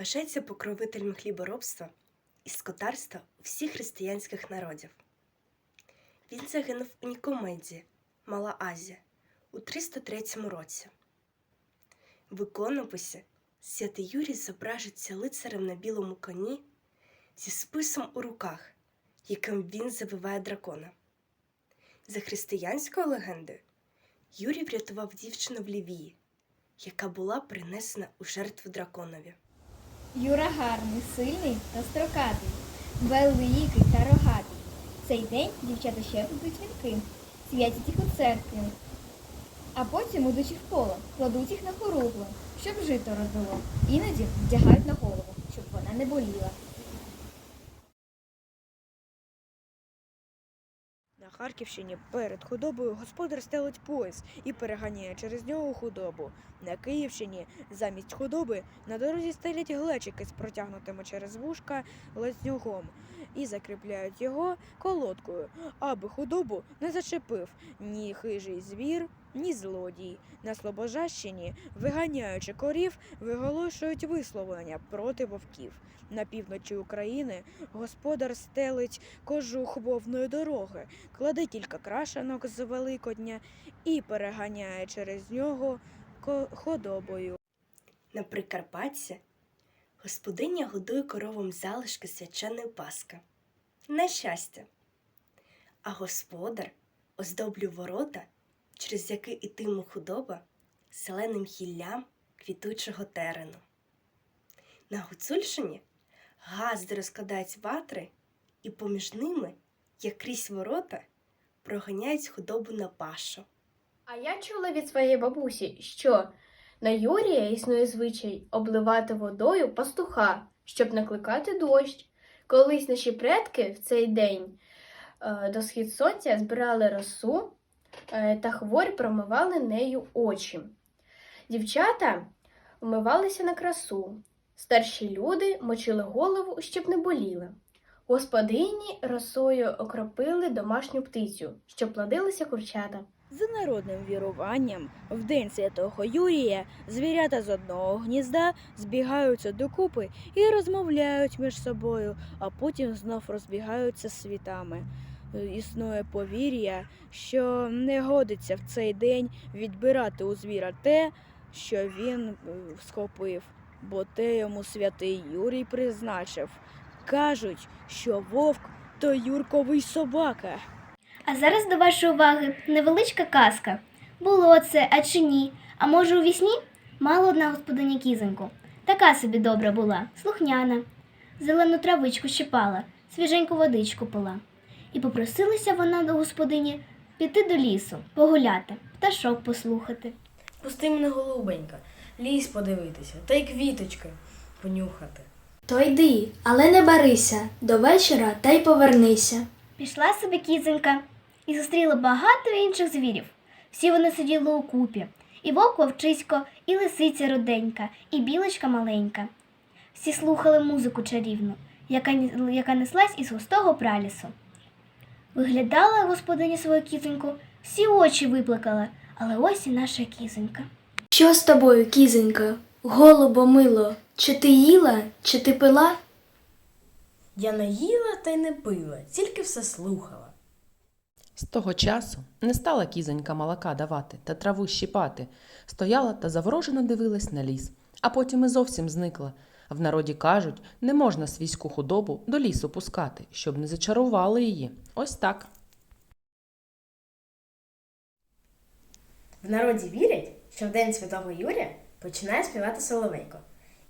Вважається покровителем хліборобства і скотарства всіх християнських народів. Він загинув у Нікомеді, Мала Азія, у 303 році. В іконописі святий Юрій зображується лицарем на білому коні зі списом у руках, яким він завиває дракона. За християнською легендою, Юрій врятував дівчину в Лівії, яка була принесена у жертву драконові. Юра гарний, сильний та строкатий, великий та рогатий. Цей день дівчата ще будуть вінки, святять їх у церкві, а потім, ідучи в поле, кладуть їх на хоругло, щоб жито роздало. Іноді вдягають на голову, щоб вона не боліла. Харківщині перед худобою господар стелить пояс і переганяє через нього худобу. На Київщині замість худоби на дорозі стелять глечики з протягнутими через вушка лазнюгом і закріпляють його колодкою, аби худобу не зачепив ні хижий звір, ні злодій. На Слобожащині, виганяючи корів, виголошують висловлення проти вовків. На півночі України господар стелить кожух вовної дороги, кладе кілька крашенок з Великодня і переганяє через нього худобою. На Прикарпатті господиня годує коровам залишки свяченої паски. На щастя. А господар оздоблює ворота, через які ітиме худоба зеленим гіллям квітучого терену. На Гуцульщині газди розкладають ватри, і поміж ними, як крізь ворота, проганяють худобу на пашу. А я чула від своєї бабусі, що на Юрія існує звичай обливати водою пастуха, щоб накликати дощ. Колись наші предки в цей день е, до схід сонця збирали росу та хворі промивали нею очі. Дівчата вмивалися на красу. Старші люди мочили голову, щоб не боліли. Господині росою окропили домашню птицю, щоб плодилися курчата. За народним віруванням, в день святого Юрія звірята з одного гнізда збігаються докупи і розмовляють між собою, а потім знов розбігаються світами. Існує повір'я, що не годиться в цей день відбирати у звіра те, що він е, схопив, бо те йому святий Юрій призначив. Кажуть, що вовк то Юрковий собака. А зараз до вашої уваги невеличка казка. Було це, а чи ні? А може у вісні? Мала одна господиня кізоньку. Така собі добра була, слухняна. Зелену травичку щипала, свіженьку водичку пила. І попросилася вона до господині піти до лісу, погуляти, пташок послухати. Пусти мене, голубенька, ліс подивитися, та й квіточки понюхати. То йди, але не барися, до вечора та й повернися. Пішла собі кізонька і зустріла багато інших звірів. Всі вони сиділи у купі. І вовк вовчисько, і лисиця руденька, і білочка маленька. Всі слухали музику чарівну, яка, яка неслась із густого пралісу. Виглядала господиня свою кізоньку, всі очі виплакала, але ось і наша кізонька. Що з тобою, кізонька? Голубо мило, чи ти їла, чи ти пила? Я не їла та й не пила, тільки все слухала. З того часу не стала кізонька молока давати та траву щіпати, стояла та заворожено дивилась на ліс, а потім і зовсім зникла. В народі кажуть, не можна свійську худобу до лісу пускати, щоб не зачарували її. Ось так. В народі вірять, що в день святого Юрія починає співати соловейко.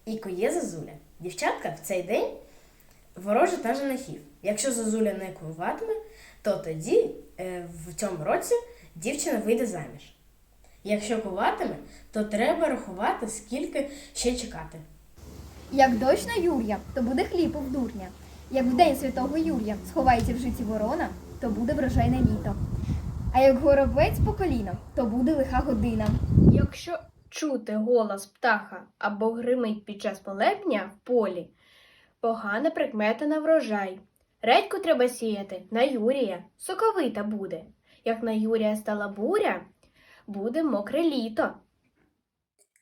І кує зозуля. Дівчатка в цей день вороже та женихів. Якщо зозуля не куватиме, то тоді е, в цьому році дівчина вийде заміж. Якщо куватиме, то треба рахувати, скільки ще чекати. Як дощ на Юрія, то буде хліб в дурня. Як в день святого Юрія сховається в житті ворона, то буде врожайне літо. А як горобець по коліно, то буде лиха година. Якщо чути голос птаха або гримить під час молебня в полі, погана прикмета на врожай. Редьку треба сіяти на Юрія, соковита буде. Як на Юрія стала буря, буде мокре літо.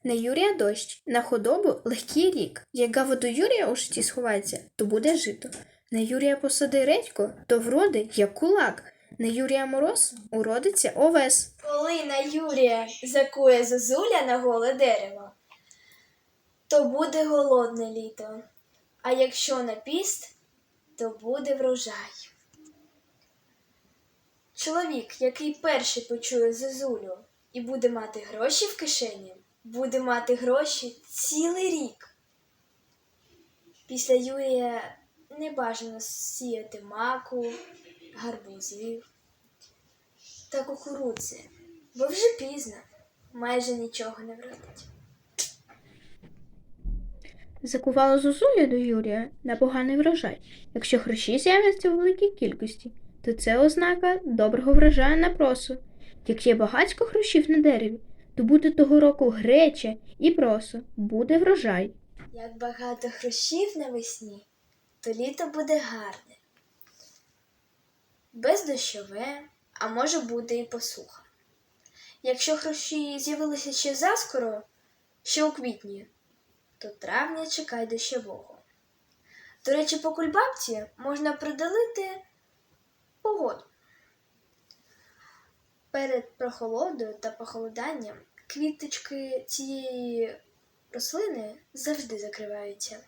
На Юрія дощ, на худобу легкий рік. Як гаводу Юрія у житті сховається, то буде жито. На Юрія посади редько, то вроди, як кулак. На Юрія мороз уродиться овес. Коли на Юрія закує зозуля на голе дерево, то буде голодне літо. А якщо на піст, то буде врожай. Чоловік, який перший почує зозулю і буде мати гроші в кишені, буде мати гроші цілий рік. Після Юрія не бажано сіяти маку, гарбузів та кукурудзи, бо вже пізно, майже нічого не вродить. Закувала зозуля до Юрія на поганий врожай. Якщо гроші з'являться в великій кількості, то це ознака доброго врожаю на просо. Як є багатько грошів на дереві, то буде того року греча і просо, буде врожай. Як багато грошів навесні, то літо буде гарне. Бездощове, а може бути і посуха. Якщо гроші з'явилися ще заскоро, ще у квітні, то травня чекай дощового. До речі, по кульбабці можна приділити погоду. Перед прохолодою та похолоданням квіточки цієї рослини завжди закриваються.